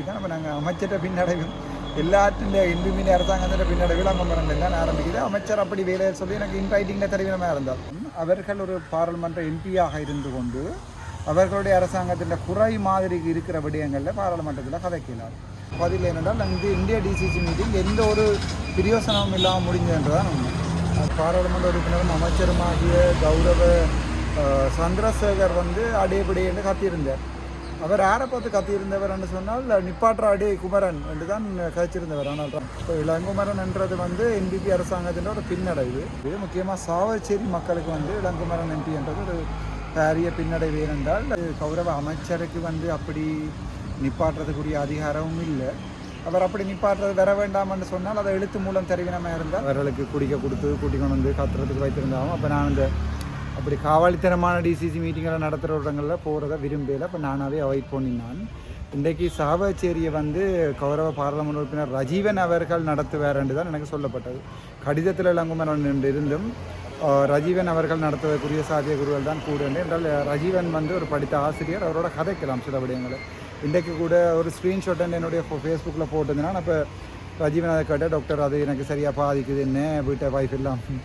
தான் இப்போ நாங்கள் அமைச்சர்கிட்ட பின்னடைவும் எல்லாத்தின் இந்துமீன் அரசாங்கத்தின் பின்னடைவில் விளம்பரம் தான் ஆரம்பிக்குது. அமைச்சர் அப்படி வேலையை சொல்லி எனக்கு இன்ரைட்டிங்கில் தெரிவினமாக இருந்தால் அவர்கள் ஒரு பாராளுமன்ற எம்பியாக இருந்து கொண்டு அவர்களுடைய அரசாங்கத்தின் குறை மாதிரி இருக்கிற விடயங்களில் பாராளுமன்றத்தில் கதைக்கிறார். பதில் என்னென்றால் இந்த இந்திய டிசிசி மீட்டிங் எந்த ஒரு பிரியோசனமும் இல்லாமல் முடிஞ்சதுன்றதான் உண்மை. பாராளுமன்ற உறுப்பினரும் அமைச்சருமாகிய கௌரவ சந்திரசேகர் வந்து அடையபடி என்று கத்தியிருந்தார். அவர் யாரை பார்த்து கத்தியிருந்தவர் என்று சொன்னால் நிப்பாற்றாடி குமரன் என்று தான் கழிச்சிருந்தவர் ஆனால் இப்போ இளங்குமரன் என்றது வந்து என்பிபி அரசாங்கத்தின் ஒரு பின்னடைவு. இது முக்கியமாக சாவச்சேரி மக்களுக்கு வந்து இளங்குமரன் எம்பி என்றது ஒரு பாரிய பின்னடைவு. ஏனென்றால் அது கௌரவ அமைச்சருக்கு வந்து அப்படி நிப்பாட்டுறதுக்குரிய அதிகாரமும் இல்லை. அவர் அப்படி நிப்பாட்டுறது வர வேண்டாம்னு சொன்னால் அதை எழுத்து மூலம் தெரிவினமாக இருந்தால் அவர்களுக்கு குடிக்க கொடுத்து கூட்டி கொண்டு வந்து கத்துறதுக்கு வைத்திருந்தாலும் அப்போ நான் இந்த அப்படி காவாலித்தனமான டிசிசி மீட்டிங்களை நடத்துகிற இடங்களில் போகிறத விரும்பல. இப்போ நானாகவே அவாய்ட் பண்ணினான் இன்றைக்கு சாவச்சேரியை வந்து கௌரவ பாராளுமன்ற உறுப்பினர் ரஜீவன் அவர்கள் நடத்துவார் என்று தான் எனக்கு சொல்லப்பட்டது. கடிதத்தில் இளங்குமரன் என்று இருந்தும் ரஜீவன் அவர்கள் நடத்துவதற்குரிய சாத்தியக்கூறுகள் தான் கூட என்றால் ரஜீவன் வந்து ஒரு படித்த ஆசிரியர் அவரோட கதைக்கலாம் சில விடயங்களை. இன்றைக்கு கூட ஒரு ஸ்க்ரீன்ஷாட் என்னுடைய ஃபேஸ்புக்கில் போட்டிருந்தேன்னா நான் இப்போ ரஜீவன் அதை கேட்டால் டாக்டர் அது எனக்கு சரியாக பாதிக்குது என்ன வீட்டை வைஃப் இல்லாமல்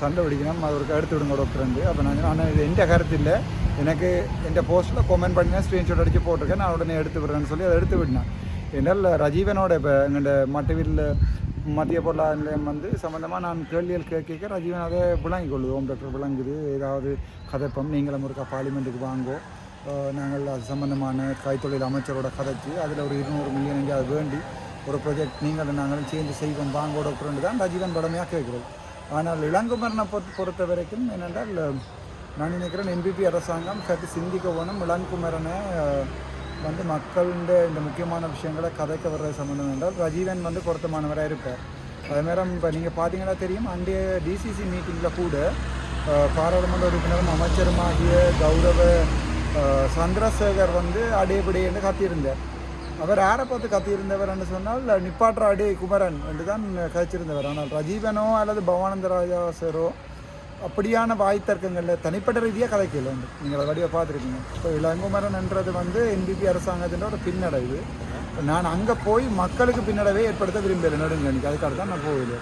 சண்டை பிடிக்கணும் அது ஒரு எடுத்து விடுங்க டாக்டர்ந்து அப்போ நான் ஆனால் இது எந்த கருத்தில் எனக்கு எந்த போஸ்ட்டில் கமெண்ட் பண்ணினா ஸ்க்ரீன்ஷாட் அடித்து போட்டிருக்கேன். நான் உடனே எடுத்து விடுறேன்னு சொல்லி அதை எடுத்து விடினேன் என்னால் ரஜீவனோட இப்போ எங்கள்ட மட்டவில் மத்திய பொருளாதார நிலையம் வந்து சம்மந்தமாக நான் கேள்விகள் கேட்க ரஜீவன் அதை விளங்கி கொள்ளுது. ஓம் டாக்டர் விளங்குது. ஏதாவது கதைப்பம் நீங்களும் ஒருக்கா பார்லிமெண்ட்டுக்கு வாங்கோ. நாங்கள் அது சம்மந்தமான கைத்தொழில் அமைச்சரோட கதைச்சு அதில் ஒரு இருநூறு மில்லியன் எங்கேயாவது வேண்டி ஒரு ப்ரொஜெக்ட் நீங்களும் நாங்களும் சேர்ந்து செய்வோம். வாங்கோ டாக்டர்னு தான் ரஜீவன் படமையாக கேட்குறது. ஆனால் இளங்குமரனை பொறுத்த பொறுத்த வரைக்கும் என்னென்றால் நான் நினைக்கிறேன் என்பிபி அரசாங்கம் சற்று சிந்திக்க வேணும். இளங்குமரனை வந்து மக்களுடைய இந்த முக்கியமான விஷயங்களை கதைக்க வர்றது சம்மந்தம் என்றால் ரஜீவன் வந்து பொருத்தமானவராக இருப்பார். அதே இப்போ நீங்கள் பார்த்தீங்கன்னா தெரியும் அன்றைய டிசிசி மீட்டிங்கில் கூட பாராளுமன்ற உறுப்பினரும் அமைச்சருமாகிய கௌரவ சந்திரசேகர் வந்து அடையபடி என்று காத்திருந்தார் அவர் யாரை பார்த்து கத்தியிருந்தவர் என்று சொன்னால் நிப்பாற்ற குமரன் என்று தான் கதைச்சிருந்தவர். ஆனால் ரஜீவனோ அல்லது பவானந்த ராஜா சாரோ அப்படியான வாய் தர்க்கங்களில் தனிப்பட்ட ரீதியாக கதைக்கல உண்டு நீங்கள் அதை வடிவாக பார்த்துருக்கீங்க இப்போ இளங்குமரன் என்றது வந்து என்பிபி அரசாங்கத்தின் ஒரு பின்னடைவு. நான் அங்கே போய் மக்களுக்கு பின்னடைவை ஏற்படுத்த விரும்பலை நடுங்கணிக்கு அதுக்காக தான் நான் போகல.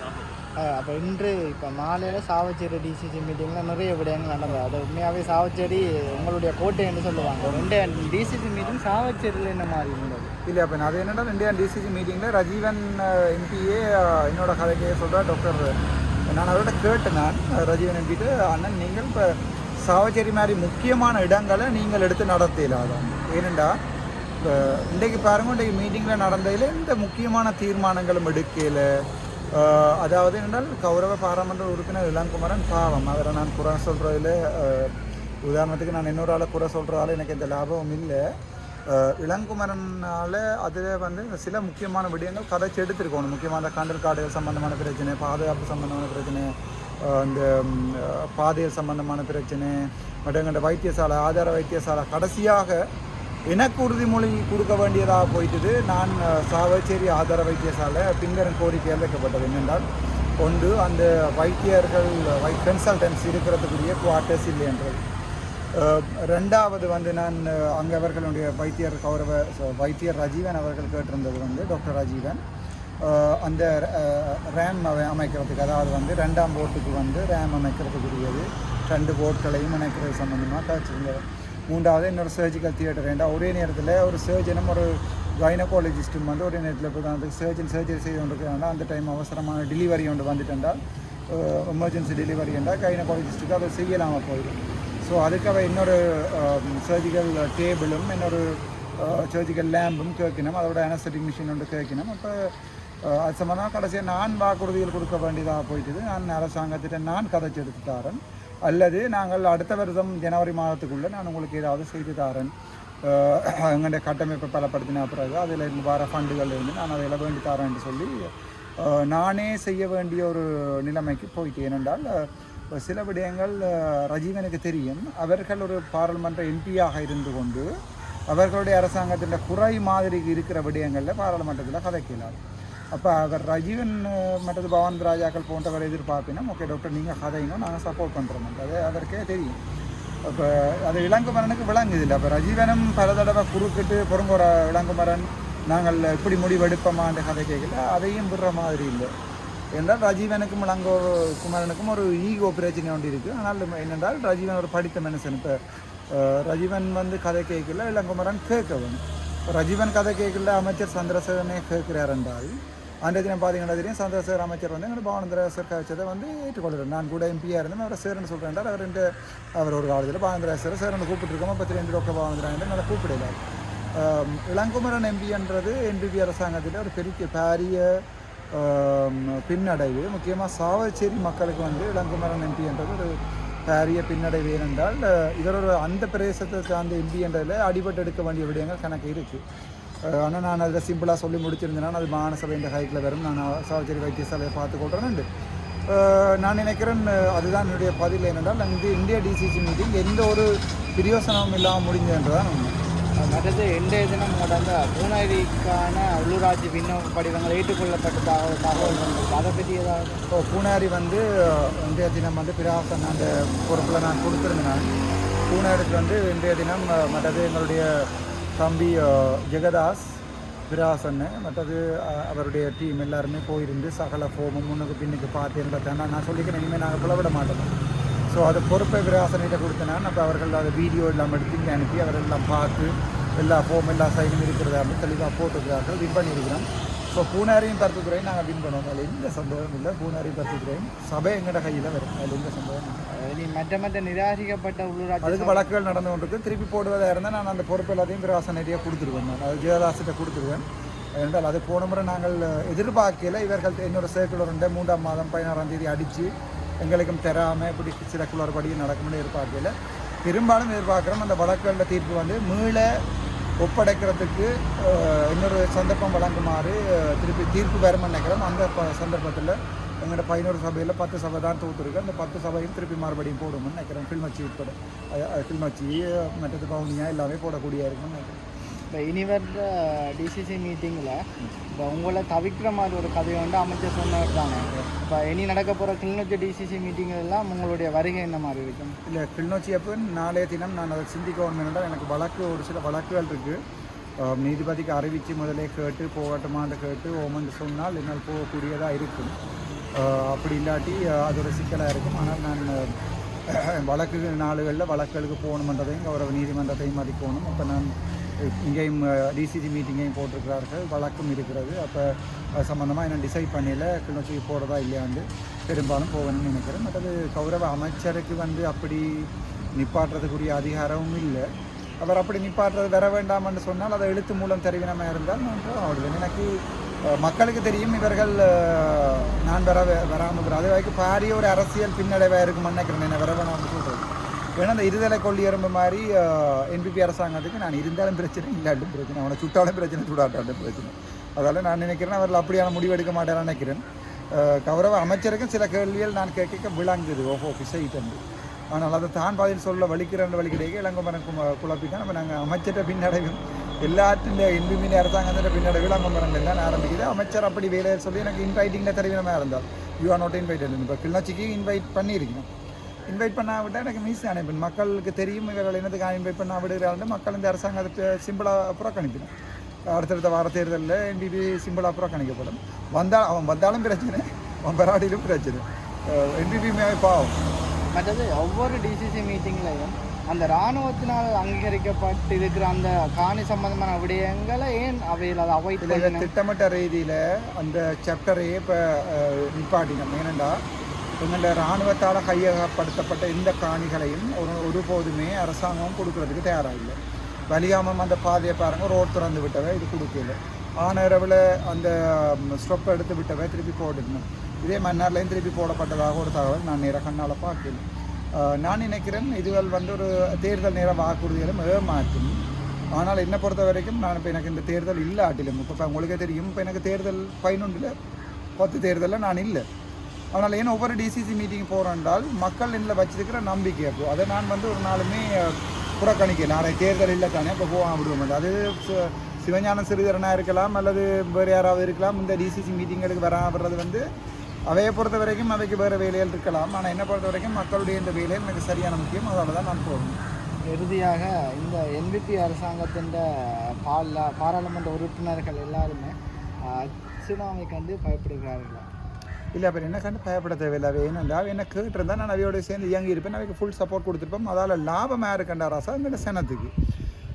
அப்போ இன்று இப்போ மாலையில் சாவச்சேரி டிசிசி மீட்டிங்கில் நிறைய விடயங்கள் நடந்தது. அது உண்மையாகவே சாவச்சேரி உங்களுடைய கோட்டை என்று சொல்லுவாங்க. ரெண்டு டிசிசி மீட்டிங் சாவச்சேரியில் என்ன மாதிரி இருந்தது? இல்லை அப்போ அது என்னென்னா இந்தியா டிசிசி மீட்டிங்கில் ரஜீவன் எம்பியே என்னோட கதைக்கையை சொல்கிறார் டாக்டர் நான் அவரோட கேட்டேன் நான் ரஜீவன் எம்பிட்டு அண்ணன் நீங்கள் இப்போ சாவச்சேரி மாதிரி முக்கியமான இடங்களை நீங்கள் எடுத்து நடத்தலாதான் ஏனெண்டா இப்போ இன்றைக்கு பாருங்க இன்றைக்கு மீட்டிங்கில் நடந்ததில் இந்த முக்கியமான தீர்மானங்களும் எடுக்கல. அதாவது என்னென்றால் கௌரவ பாராளுமன்ற உறுப்பினர் இளங்குமரன் பாவம். அவரை நான் குறை சொல்கிறதில் உதாரணத்துக்கு நான் இன்னொரு ஆளை குறை சொல்கிறதால எனக்கு எந்த லாபமும் இல்லை. இளங்குமரனால் அதில் வந்து சில முக்கியமான விடயங்கள் கதைச்சு எடுத்திருக்கணும். முக்கியமான கண்டல் காடுகள் சம்பந்தமான பிரச்சனை பாதுகாப்பு சம்பந்தமான பிரச்சனை இந்த ம், அஹ் சம்பந்தமான பிரச்சனை மற்றங்கண்ட வைத்தியசாலை ஆதார வைத்தியசாலை கடைசியாக எனக்கு உறுதிமொழி கொடுக்க வேண்டியதாக போயிட்டது. நான் சாவச்சேரி ஆதார வைத்தியசாலை பின்வரும் கோரிக்கையால் வைக்கப்பட்டது என்னென்றால் ஒன்று அந்த வைத்தியர்கள் வை கன்சல்டன்ஸ் இருக்கிறதுக்குரிய குவார்ட்டர்ஸ் இல்லைன்றது என்றது ரெண்டாவது வந்து நான் அங்கே அவர்களுடைய வைத்தியர் கௌரவ வைத்தியர் ரஜீவன் அவர்கள் கேட்டிருந்தது வந்து டாக்டர் ரஜீவன். அந்த ரேம் அமைக்கிறதுக்கு அதாவது வந்து ரெண்டாம் போட்டுக்கு வந்து ரேம் அமைக்கிறதுக்குரியது. ரெண்டு போட்களையும் இணைக்கிறது சம்மந்தமாக காய்ச்சிருந்தார் மூன்றாவது இன்னொரு சர்ஜிக்கல் தியேட்டர் ஏண்டா ஒரே நேரத்தில் ஒரு சர்ஜனும் ஒரு கைனகாலஜிஸ்ட்டும் வந்து ஒரே நேரத்தில் போய் அந்த சர்ஜன் சர்ஜரி செய்து கொண்டிருக்கிறாங்க அந்த டைம் அவசரமான டெலிவரி ஒன்று வந்துட்டேன்டால் எமர்ஜென்சி டெலிவரி என்றால் கைனகாலஜிஸ்ட்டுக்கு அதை செய்யலாமல் போயிடும். ஸோ அதுக்காக இன்னொரு um, சர்ஜிக்கல் டேபிளும் இன்னொரு uh, சர்ஜிக்கல் லேம்பும் கேட்கணும். அதோட அனஸ்தட்டிக் மிஷின் ஒன்று கேட்கணும். அப்போ uh, அது சம்மந்தமாக கடைசியாக நான் வாக்குறுதிகள் கொடுக்க வேண்டியதாக போயிட்டுது. நான் அரசாங்கத்திட்ட நான் கதைச்சு எடுத்து தாரேன். அல்லது நாங்கள் அடுத்த வருடம் ஜனவரி மாதத்துக்குள்ளே நான் உங்களுக்கு ஏதாவது செய்து தாரேன். Uh, அஹ் எங்களுடைய கட்டமைப்பை பலப்படுத்தின பிறகு அதில் இருந்து வர ஃபண்டுகள் இருந்து நான் அதில் வேண்டி தரேன்னு சொல்லி நானே செய்ய வேண்டிய ஒரு நிலைமைக்கு போயிட்டு ஏனென்றால் சில விடயங்கள் ரஜீவனுக்கு தெரியும். அவர்கள் ஒரு பாராளுமன்ற எம்பியாக இருந்து கொண்டு அவர்களுடைய அரசாங்கத்தின் குறை மாதிரி இருக்கிற விடயங்களில் பாராளுமன்றத்தில் கதைக்கலாம் அப்போ அவர் ரஜீவன் மற்றது பவானந்த் ராஜாக்கள் போன்றவர் எதிர்பார்ப்பினா ஓகே டாக்டர் நீங்கள் கதைங்க நாங்கள் சப்போர்ட் பண்ணுறோம் அது அவருக்கே தெரியும். இப்போ அது இளங்குமரனுக்கு விளங்குதில்லை அப்போ ரஜீவனும் பல தடவை குறுக்கிட்டு பொறுங்குற இளங்குமரன் நாங்கள் இப்படி முடிவெடுப்போமான்ற கதை கேட்கல. அதையும் விடுற மாதிரி இல்லை. என்றால் ரஜீவனுக்கும் இளங்கோ குமரனுக்கும் ஒரு ஈகோ பிரச்சனை ஒன்று இருக்குது ஆனால் என்னென்றால் ரஜீவன் ஒரு படித்த மனுஷன். இப்போ ரஜீவன் வந்து கதை கேட்கல இளங்குமரன் கேட்க வேணும் இப்போ ரஜீவன் கதை கேட்கல அமைச்சர் சந்திரசேகரனே கேட்கிறார் என்றால் அந்த தினம் பார்த்தீங்கன்னா தெரியும் சந்திரசேகர் அமைச்சர் வந்து எங்கள் பாவனந்திர சார் கழிச்சதை வந்து ஏற்றுக்கொள்கிறார். நான் கூட எம்பியாக இருந்தேன் அவரை சேர்னு சொல்கிறேன் அவர் ரெண்டு அவர் ஒரு காலத்தில் பாவனந்திர சார் சேர்னு கூப்பிட்டுருக்கோம் இப்போ ரெண்டு ரொக்க பாவனந்திராங்க நல்லா கூப்பிடல. ஆம், இளங்குமரன் எம்பின்றது என்பிபி அரசாங்கத்தில் ஒரு பெரிய பாரிய பின்னடைவு. முக்கியமாக சாவச்சேரி மக்களுக்கு வந்து இளங்குமரன் எம்பின்றது ஒரு பாரிய பின்னடைவு ஏனென்றால் அஹ், ஒரு அந்த பிரதேசத்தை சார்ந்த எம்பி என்றதில் அடிபட்டு எடுக்க வேண்டிய விடயங்கள் கணக்கு இருக்குது ஆனால் நான் அதில் சிம்பிளாக சொல்லி முடிச்சிருந்தேன்னா அது மாநசபை இந்த ஹைக்கில் வரும். நான் சாவச்சேரி வைத்தியசாலையை பார்த்து கொள்கிறேன் நான் நினைக்கிறேன் அதுதான் என்னுடைய பதில் ஏனென்றால் அங்கு இந்திய டிசிசி மீட்டிங் எந்த ஒரு பிரியோசனமும் இல்லாமல் முடிஞ்சதுன்றதான் உண்மை. மற்றது இன்றைய தினம் நடந்த பூனாரிக்கான உள்ளூராட்சி விண்ணப்ப படிவங்கள் ஏற்றுக்கொள்ளப்பட்டதாக தகவல் வந்திருக்கு. அதை பற்றி ஏதாவது இப்போ பூனாரி வந்து இன்றைய தினம் வந்து பிராசன் அந்த பொறுப்பில் நான் கொடுத்துருந்தேன். பூனாரிக்கு வந்து இன்றைய தினம் மற்றது எங்களுடைய தம்பி ஜெகதாஸ் பிராசன்னு மற்றது அவருடைய டீம் எல்லாருமே போயிருந்து சகல ஃபோமும் முன்னுக்கு பின்னுக்கு பார்த்து இருந்தேன் நான் சொல்லிக்கிறேன் இனிமேல் நாங்கள் புலவிட மாட்டோம். ஸோ அது பொறுப்பை விராசனிட்ட கொடுத்தேன்னா அப்போ அவர்கள் அதை வீடியோ எல்லாம் எடுத்து இங்கே அனுப்பி அவரெல்லாம் பார்த்து எல்லா ஃபோம் எல்லா சைனும் இருக்கிறதா. தெளிவாக போட்டுக்கிறார்கள் வின் பண்ணியிருக்கிறோம். ஸோ பூனாரியும் பருத்துத்துறையும் நாங்கள் வின் பண்ணுவோம் அதில் எந்த சந்தேகமும் இல்லை. பூனாரியும் பருத்துத்துறையும் சபை எங்கட கையில் வரும். அதில் எந்த சந்தேகமும் இல்லை. மற்ற மற்ற நிராகரிக்கப்பட்ட உள்ளூராட்சி அதுக்கு வழக்குகள் நடந்து கொண்டிருக்கு. திருப்பி போடுவதாக இருந்தால் நான் அந்த பொறுப்பு எல்லாத்தையும் விராசனரியாக கொடுத்துருவேன் நான். அது ஜெயதாசிட்ட கொடுத்துருவேன். என்றால் அது போன முறை நாங்கள் எதிர்பார்க்கல. இவர்கள் என்னோட சேர்க்குலர் உண்டு மூன்றாம் மாதம் பதினாறாம் தேதி அடித்து எங்களுக்கும் தராமல் இப்படி சில குளறுபடி நடக்கும்னு எதிர்பார்க்கல. பெரும்பாலும் எதிர்பார்க்குறோம் அந்த வழக்குகளில் தீர்ப்பு வந்து மீள ஒப்படைக்கிறதுக்கு இன்னொரு சந்தர்ப்பம் வழங்குமாறு திருப்பி தீர்ப்பு வரும்னு நினைக்கிறோம். அந்த ப- சந்தர்ப்பத்தில் எங்களோட பதினோரு சபையில் பத்து சபை தான் தோத்துருக்கு. அந்த பத்து சபையும் திருப்பி மறுபடியும் போடும்னு நினைக்கிறேன் கிளிநொச்சி உட்பட. அஹ், கிளிநொச்சி மற்றது பவுனியா எல்லாமே போடக்கூடிய இருக்கும்னு நினைக்கிறேன் இப்போ இனி வர்ற டிசிசி மீட்டிங்கில் இப்போ உங்களை தவிர்க்கிற மாதிரி ஒரு கதையை வந்து அமைச்சர் சொன்னவர் தானே. இப்போ இனி நடக்க போகிற கிளிநொச்சி டிசிசி மீட்டிங் எல்லாம் உங்களுடைய வருகை என்ன மாதிரி இருக்கும்? இல்லை கிளிநொச்சி அப்போ நாளைய தினம் நான் அதை சிந்திக்க என்றால் எனக்கு வழக்கு ஒரு சில வழக்குகள் இருக்குது நீதிபதிக்கு அறிவித்து முதலே கேட்டு போகட்டுமான்னு கேட்டு ஓமன்னு சொன்னால் என்னால் போகக்கூடியதாக இருக்கும். அப்படி இல்லாட்டி அது ஒரு சிக்கலாக இருக்கும். ஆனால் நான் வழக்கு நாளுகளில் வழக்குகளுக்கு போகணுமன்றதையும் கௌரவ நீதிமன்றத்தையும் மதிக்கணும். அப்போ நான் இங்கேயும் டிசிசி மீட்டிங்கையும் போட்டிருக்கிறார்கள். வழக்கும் இருக்கிறது. அப்போ அது சம்மந்தமாக என்ன டிசைட் பண்ணல. கிளிநொச்சிக்கு போகிறதா இல்லையாண்டு பெரும்பாலும் போகணும்னு நினைக்கிறேன். மற்றது கௌரவ அமைச்சருக்கு வந்து அப்படி நிப்பாட்டுறதுக்குரிய அதிகாரமும் இல்லை. அவர் அப்படி நிப்பாட்டுறது வர வேண்டாம்னு சொன்னால் அதை எழுத்து மூலம் தெரிவினமாக இருந்தால் நான் போடுவேன் எனக்கு மக்களுக்கு தெரியும். இவர்கள் நான் வர வராமல் அது வரைக்கும் பாரிய ஒரு அரசியல் பின்னடைவாக இருக்கும்னு நினைக்கிறேன். என்ன வர வேணாம்னு சொல்கிறது ஏன்னா அந்த இருதலை கொள்ளி எறும்பு மாதிரி என்பிபி அரசாங்கத்துக்கு நான் இருந்தாலும் பிரச்சனை இல்லாட்டும் பிரச்சனை. அவனை சுட்டாலும் பிரச்சனை சுடாட்டாலும் பிரச்சனை. அதால் நான் நினைக்கிறேன் அவர்கள் அப்படியான முடிவு எடுக்க மாட்டேன்னு நினைக்கிறேன். கௌரவ அமைச்சருக்கும் சில கேள்விகள் நான் கேட்க விளங்குது. ஓஹோ பிசைட்டு ஆனால் அதை தான் பதில் சொல்ல வலிக்கிறேன் வலிக்கிடையே இளங்கம்பரம் கும குழப்பிக்கா நம்ம நாங்கள் அமைச்சர்கிட்ட பின்னடைவும். எல்லாத்தின் இன்புமீன் அரசாங்கத்தின் பின்னடைவு இளங்கம்பரம் தான் ஆரம்பிக்குது. அமைச்சர் அப்படி வேலையை சொல்லி எனக்கு இன்வைட்டிங்கில் தெரிவினமாக இருந்தால் யூ ஆர் நாட் இன்வைட்டட் இப்போ கிளிநொச்சிக்கு இன்வைட் பண்ணியிருக்கணும் இன்வைட் பண்ணா விட்டால் எனக்கு மீஸ் அனுப்பிடும் மக்களுக்கு தெரியும் இவர்கள் என்னதுக்காக இன்வைட் பண்ணா விடுகிறார்கள் மக்கள் இந்த அரசாங்கத்தை சிம்பிளாக புறக்கணிக்கணும் அடுத்தடுத்த வார தேர்தலில் என்பிபி சிம்பிளாக புறக்கணிக்கப்படும். வந்தால் அவன் வந்தாலும் பிரச்சனை அவன் பெறாடியிலும் பிரச்சனை. என்பிபி பாவம். மற்றது ஒவ்வொரு டிசிசி மீட்டிங்லையும் அந்த இராணுவத்தினால் அங்கீகரிக்கப்பட்டு இருக்கிற அந்த காணி சம்பந்தமான விடயங்களை ஏன் அவையில் அதை அவாய்ட் திட்டமிட்ட ரீதியில் அந்த சாப்டரையே இப்போ நிப்பாட்டினோம். ஏனெண்டா எங்களுடைய இராணுவத்தால் கையகப்படுத்தப்பட்ட இந்த காணிகளையும் ஒரு ஒருபோதுமே அரசாங்கம் கொடுக்கறதுக்கு தயாராக இல்லை வலியாமம் அந்த பாதையை பாருங்க ரோட் திறந்து விட்டவை இது கொடுக்கல ஆனரவில் அந்த ஸ்டெப் எடுத்து விட்டவை திருப்பி போட்டுக்கணும். இதே மன்னார்லேயும் திருப்பி போடப்பட்டதாக ஒரு தகவல் நான் நேர கண்ணால் பார்க்கல நான் நினைக்கிறேன் இதுகள் வந்து ஒரு தேர்தல் நேர வாக்குறுதிகளும் ஏமாற்றும். ஆனால் என்னை பொறுத்த வரைக்கும் நான் இப்போ எனக்கு இந்த தேர்தல் இல்லை ஆட்டிலும் இப்போ உங்களுக்கே தெரியும் இப்போ எனக்கு தேர்தல் பதினொன்றில் பத்து தேர்தலில் நான் இல்லை. அதனால் ஏன் ஒவ்வொரு டிசிசி மீட்டிங் போகிறோன்றால் மக்கள் என்னில் வச்சிருக்கிற நம்பிக்கை அப்போ. அதை நான் வந்து ஒரு நாளுமே புறக்கணிக்க புறக்கணிக்கல நாளை தேர்தல் இல்லை தானே இப்போ போக விடுவோம் அது சிவஞான சிறிதரனாக இருக்கலாம் அல்லது வேறு யாராவது இருக்கலாம் இந்த டிசிசி மீட்டிங்களுக்கு வராமல் வர்றது வந்து அவையை பொறுத்த வரைக்கும் அவைக்கு வேறு வேலைகள் இருக்கலாம். ஆனால் என்னை பொறுத்த வரைக்கும் மக்களுடைய இந்த வேலையில் எனக்கு சரியான முக்கியம். அதால் தான் நான் போகணும் இறுதியாக இந்த என்பிபி அரசாங்கத்தின் பால்ல பாராளுமன்ற உறுப்பினர்கள் எல்லாருமே சுனாமி கண்டு பயப்படுகிறார்களா? இல்லை அப்புறம் என்ன கண்டு பயப்பட தேவையில்லை. அவை என்னண்டா என்ன கேட்டிருந்தா நான் அவையோட சேர்ந்து இயங்கி இருப்பேன் அவைக்கு ஃபுல் சப்போர்ட் கொடுத்துருப்போம் அதால் லாபம் யாரு கண்டா ராசா? எங்கள்ட சனத்துக்கு.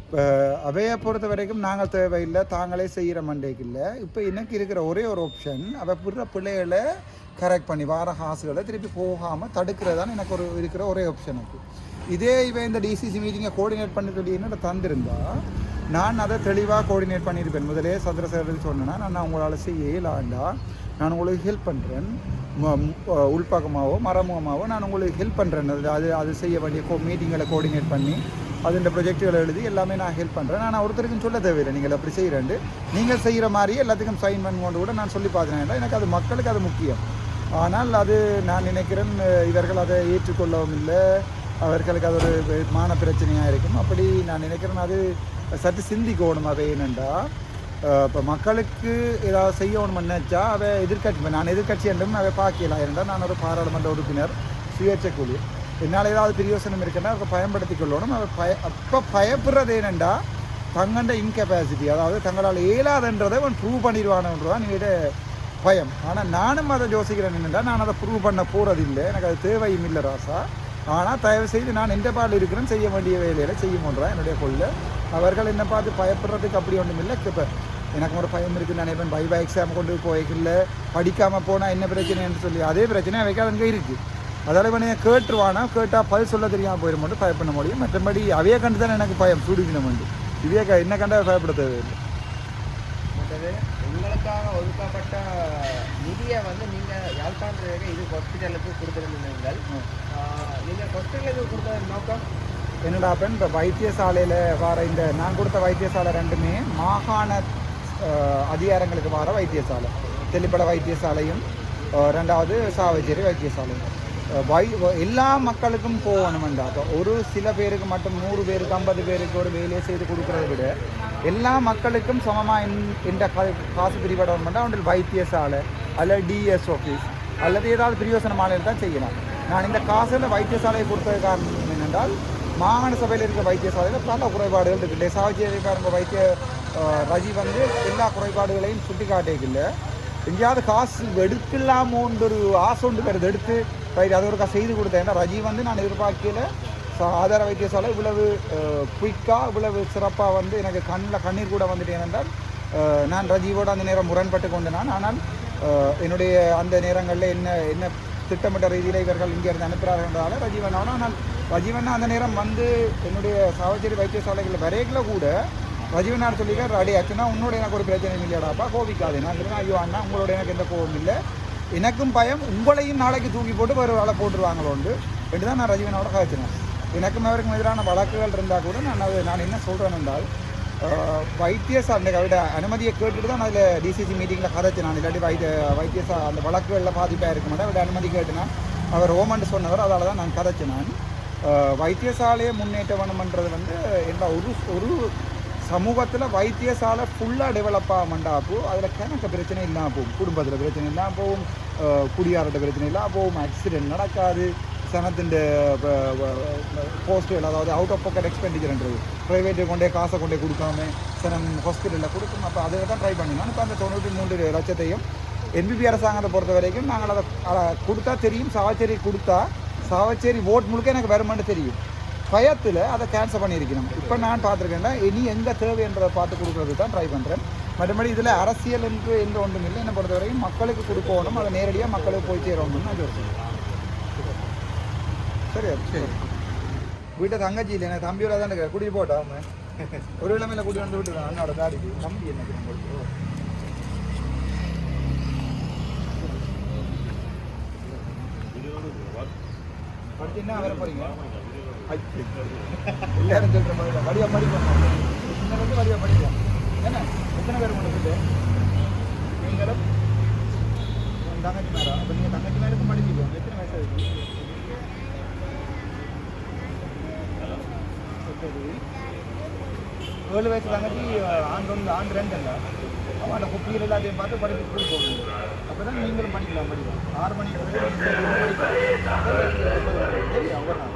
இப்போ அவையை பொறுத்த வரைக்கும் நாங்கள் தேவையில்லை. தாங்களே செய்கிற மண்டேக்கு இல்லை. இப்போ எனக்கு இருக்கிற ஒரே ஒரு ஆப்ஷன் அவை புற பிள்ளைகளை கரெக்ட் பண்ணி வார காசுகளை திருப்பி போகாமல் தடுக்கிறதான் எனக்கு ஒரு இருக்கிற ஒரே ஆப்ஷன் இருக்குது இதே இவன் இந்த டிசிசி மீட்டிங்கை கோஆர்டினேட் பண்ணி சொல்லி என்ன தந்திருந்தா நான் அதை தெளிவாக கோஆர்டினேட் பண்ணியிருப்பேன். முதலே சந்திரசேகருக்கு சொன்னேன்னா நான் உங்களால் செய்ய இயலாண்டா நான் உங்களுக்கு ஹெல்ப் பண்ணுறேன் உள்பக்கமாகவோ மறைமுகமாகவோ நான் உங்களுக்கு ஹெல்ப் பண்ணுறேன் அது அது அது செய்ய வேண்டிய கோ மீட்டிங்களை கோஆர்டினேட் பண்ணி அது இந்த ப்ரொஜெக்டுகளை எழுதி எல்லாமே நான் ஹெல்ப் பண்ணுறேன் நான் ஒருத்தருக்கும் சொல்ல தேவையில்லை. நீங்கள் அப்படி செய்கிறேன் நீங்கள் செய்கிற மாதிரி எல்லாத்துக்கும் சைன் பண்ணுவோன்னு கூட நான் சொல்லி பார்த்தேன் எனக்கு அது மக்களுக்கு அது முக்கியம். ஆனால் அது நான் நினைக்கிறேன் இவர்கள் அதை ஏற்றுக்கொள்ளவும் இல்லை. அவர்களுக்கு அது ஒரு மான பிரச்சனையாக இருக்கும். அப்படி நான் நினைக்கிறேன் அது சற்று சிந்திக்கணும் அதை என்னென்றா இப்போ மக்களுக்கு ஏதாவது செய்யணும்னு நினச்சா அதை எதிர்கட்சி நான் எதிர்கட்சி என்றும் அவை பார்க்கலாம் இருந்தால் நான் ஒரு பாராளுமன்ற உறுப்பினர் சுயேட்சை குழு. என்னால் ஏதாவது பிரயோசனம் இருக்குன்னா அதை பயன்படுத்தி கொள்ளணும். அதை பய அப்போ பயப்படுறது என்னென்றா தங்கண்ட இன்கெப்பாசிட்டி அதாவது தங்களால் இயலாதுன்றதை அவன் ப்ரூவ் பண்ணிடுவானுன்றதான் நீட பயம். ஆனால் நானும் அதை யோசிக்கிறேன் என்னென்னா நான் அதை ப்ரூவ் பண்ண போகிறதில்லை எனக்கு அது தேவையும் இல்லை ராசா. ஆனால் தயவு செய்து நான் எந்த பாடல் இருக்கிறேன் செய்ய வேண்டிய வேலையில் செய்ய என்னுடைய கொள்ளை. அவர்கள் என்ன பார்த்து பயப்படுறதுக்கு அப்படி ஒன்றும் இல்லை இப்போ எனக்கு ஒரு பயம் இருக்குது நினைப்பேன். பை எக்ஸாம் கொண்டு போய்க்கல. படிக்காமல் போனால் என்ன பிரச்சனைன்னு சொல்லி அதே பிரச்சனை அவைக்கு அங்கே இருக்குது அதால் இவனை கேட்டுருவானா? கேட்டால் பதில் சொல்ல தெரியாமல் போயிடும் மட்டும் பயப்பட முடியும். மற்றபடி அவையே கண்டு தான் எனக்கு பயம். சுடுகினம் உண்டு இதே க- என்ன கண்டா பயப்பட தேவையில்லை. உங்களுக்காக ஒதுக்கப்பட்ட நிதியை வந்து யாழ்ப்பாணத்துக்கு இது ஹாஸ்பிட்டலுக்கு கொடுத்துருந்தீங்கள் நீங்கள் ஹாஸ்பிட்டலுக்கு கொடுத்த நோக்கம்? என்னடா பெண் இப்போ வைத்தியசாலையில் வர இந்த நான் கொடுத்த வைத்தியசாலை ரெண்டுமே மாகாண அதிகாரங்களுக்கு வர வைத்தியசாலை. தெல்லிப்பட வைத்தியசாலையும் ரெண்டாவது சாவச்சேரி வைத்தியசாலையும். வை எல்லா மக்களுக்கும் போகணுமெண்டா. அப்போ ஒரு சில பேருக்கு மட்டும் நூறு பேருக்கு ஐம்பது பேருக்கு ஒரு வேலையை செய்து கொடுக்கறத விட எல்லா மக்களுக்கும் சமமாக இந்த காசு பிரிபடணுமெண்டா ஒன்றில் வைத்தியசாலை. அல்லது டிஎஸ் ஆஃபீஸ் அல்லது ஏதாவது பிரயோசனமான தான் செய்யலாம். நான் இந்த காசில் வைத்தியசாலையை கொடுத்தது காரணம் என்னென்றால் மாகாண சபையில் இருக்கிற வைத்தியசாலையில் பல குறைபாடுகள் இருக்குது. சாவச்சேரி வைத்திய ரஜி வந்து எல்லா குறைபாடுகளையும் சுட்டி காட்டிக்கல எங்கேயாவது காசு எடுக்கலாமோன்ற ஒரு ஆசை ஒன்று வருது. எடுத்து ரைட் அது ஒருக்கா செய்து கொடுத்தேன். ஏன்னா ரஜி வந்து நான் எதிர்பார்க்கல. ச- ஆதார வைத்தியசாலை இவ்வளவு குயிக்காக இவ்வளவு சிறப்பாக வந்து எனக்கு கண்ணில் கண்ணீர் கூட வந்துட்டு ஏனென்றால் நான் ரஜிவோட அந்த நேரம் முரண்பட்டு கொண்டு நான் ஆனால் என்னுடைய அந்த நேரங்களில் என்ன என்ன திட்டமிட்ட ரீதியில் இவர்கள் இங்கே இருந்து அனுப்புகிறார்கள்னால ரஜீவன் ஆனால் ரஜீவன் அந்த நேரம் வந்து என்னுடைய சாவச்சேரி வைத்தியசாலைகள் வரையில கூட ரஜீவனார் சொல்லிக்கார் அடி ஆச்சுன்னா உன்னோட எனக்கு ஒரு பிரச்சனை இல்லையாடாப்பா கோபிக்காது. நான் சொல்லுவேன் ஐயோ அண்ணா உங்களோட எனக்கு எந்த கோபம் இல்லை. எனக்கும் பயம் உங்களையும் நாளைக்கு தூக்கி போட்டு வேறு வேலை போட்டுருவாங்களோண்டு. என்று தான் நான் ரஜீவனோட காய்ச்சினேன் எனக்கும் அவருக்கும் எதிரான வழக்குகள் இருந்தால் கூட நான் நான் என்ன சொல்கிறேன் என்றால் வைத்தியசா வைத்தியசாலை அவட அனுமதியை கேட்டுட்டு தான் அதில் டிசிசி மீட்டிங்கில் கதைச்சு நான். இல்லாட்டி வைத்திய வைத்தியசா அந்த வழக்குகளில் பாதிப்பாக இருக்க மாட்டேன் அவட அனுமதி கேட்டுனா அவர் ஓமன்ட்டு சொன்னவர் அதால் தான் நான் கதைச்சு நான். வைத்தியசாலையை முன்னேற்ற வேணுமன்றது வந்து என்ன ஒரு ஒரு சமூகத்தில் வைத்தியசாலை ஃபுல்லாக டெவலப் ஆகமாண்டாப்போ அதில் கிணக்க பிரச்சனை இல்லாமல் போகும். குடும்பத்தில் பிரச்சனை இல்லாமல் போகும். ஆஹ், குடியாரட்ட பிரச்சனை இல்லாமல் போகும். ஆக்சிடென்ட் நடக்காது. சனத்தின் போஸ்ட்டுகள் அதாவது அவுட் ஆஃப் பாக்கெட் எக்ஸ்பெண்டிச்சர்ன்றது ப்ரைவேட்டு கொண்டே காசை கொண்டே கொடுக்காம சனம் ஹாஸ்பிட்டலில் கொடுக்கும் அப்போ அதை தான் ட்ரை பண்ணினோம் இப்போ அந்த தொண்ணூற்றி மூன்று லட்சத்தையும் என்பிபி அரசாங்கத்தை பொறுத்த வரைக்கும் நாங்கள் அதை அதை கொடுத்தா தெரியும் சாவச்சேரி கொடுத்தா சாவச்சேரி ஓட் முழுக்க எனக்கு வருமானு தெரியும் பயத்தில் அதை கேன்சல் பண்ணியிருக்கணும் இப்போ நான் பார்த்துருக்கேன்ல இனி எங்கே தேவைன்றதை பார்த்து கொடுக்குறது தான் ட்ரை பண்ணுறேன் மற்றபடி இதில் அரசியல் என்று எந்த ஒன்றும் இல்லை என்னை பொறுத்த வரைக்கும் மக்களுக்கு கொடுக்கணும் அதை நேரடியாக மக்களுக்கு போய் சேரணும்னு நான் யோசிக்கிறேன் சரி சரி. வீட்டை தங்கச்சி இல்லை எனக்கு தம்பியோட தான் இருக்கிற கூட்டிட்டு போட்டா அவன்? ஒரு இளமையில கூட்டி வந்து விட்டுருக்கான் அண்ணோட தாடிக்கு தம்பி எனக்கு உங்களுக்கு படிச்சுன்னா வர போறீங்க? ஐயோ. எல்லாரும் சொல்ற மாதிரி. வடிவா படிப்போம் சின்ன வந்து படிப்போம் என்ன? எத்தனை பேர் உங்களுக்கு நீங்களும்? தங்கச்சி மேடம் அப்போ நீங்கள் தங்கச்சி மேலுக்கும் படிச்சுக்கோங்க எத்தனை வயசு இருக்கு சரி ஏழு வயசு தங்கச்சி ஆண்டு ஒன்று ஆண்டு ரெண்டு இல்லை. அவன் அந்த குப்பியில் எல்லாத்தையும் பார்த்து படிப்பு போகணும். அப்போ தான் நீங்களும் படிக்கலாம் படிக்கலாம். ஆறு மணிக்கு வரைக்கும் தெரியும் அவ்வளோ